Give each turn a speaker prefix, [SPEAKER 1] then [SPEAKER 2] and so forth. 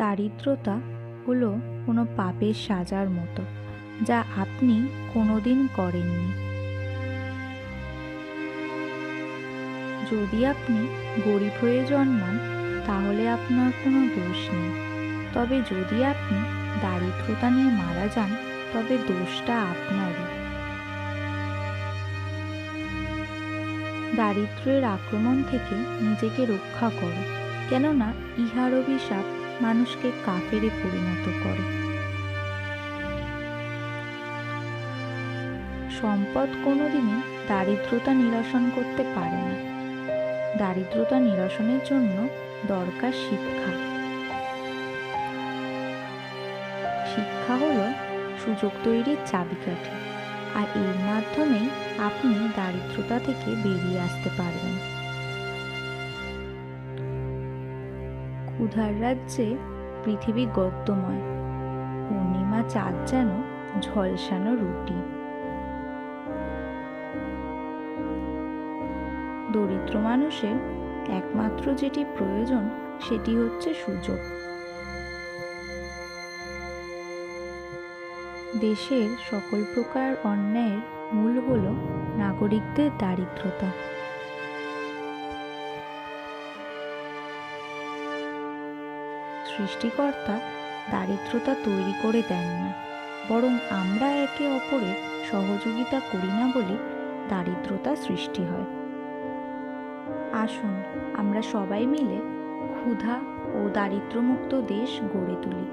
[SPEAKER 1] দারিদ্রতা হলো কোনো পাপের সাজার মতো, যা আপনি কোনোদিন করেননি। যদি আপনি গরিব হয়ে জন্মান, তাহলে আপনার কোনো দোষ নেই। তবে যদি আপনি দারিদ্রতা নিয়ে মারা যান, তবে দোষটা আপনারই। দারিদ্র্যের আক্রমণ থেকে নিজেকে রক্ষা করো, কেননা ইহার অভিশাপ মানুষকে কাফেরে পরিণত করে। সম্পদ কোনোদিনই দারিদ্রতা নিরসন করতে পারে না। দারিদ্রতা নিরসনের জন্য দরকার শিক্ষা। শিক্ষা হলো সুযোগ তৈরির চাবিকাঠি, আর এর মাধ্যমেই আপনি দারিদ্রতা থেকে বেরিয়ে আসতে পারবেন। ক্ষুধার রাজ্যে পৃথিবী গদ্যময় পূর্ণিমা চাঁদ যেন ঝলসানো রুটি। দরিদ্র মানুষের একমাত্র যেটি প্রয়োজন, সেটি হচ্ছে সুযোগ। দেশের সকল প্রকার অন্যায়ের মূল হল নাগরিকদের দারিদ্রতা। সৃষ্টিকর্তা দারিদ্রতা তৈরি করে দেন না। বরং আমরা একে অপরের সহযোগিতা করি না বলে দারিদ্রতা সৃষ্টি হয়। আসুন আমরা সবাই মিলে ক্ষুধা ও দারিদ্রমুক্ত দেশ গড়ে তুলি।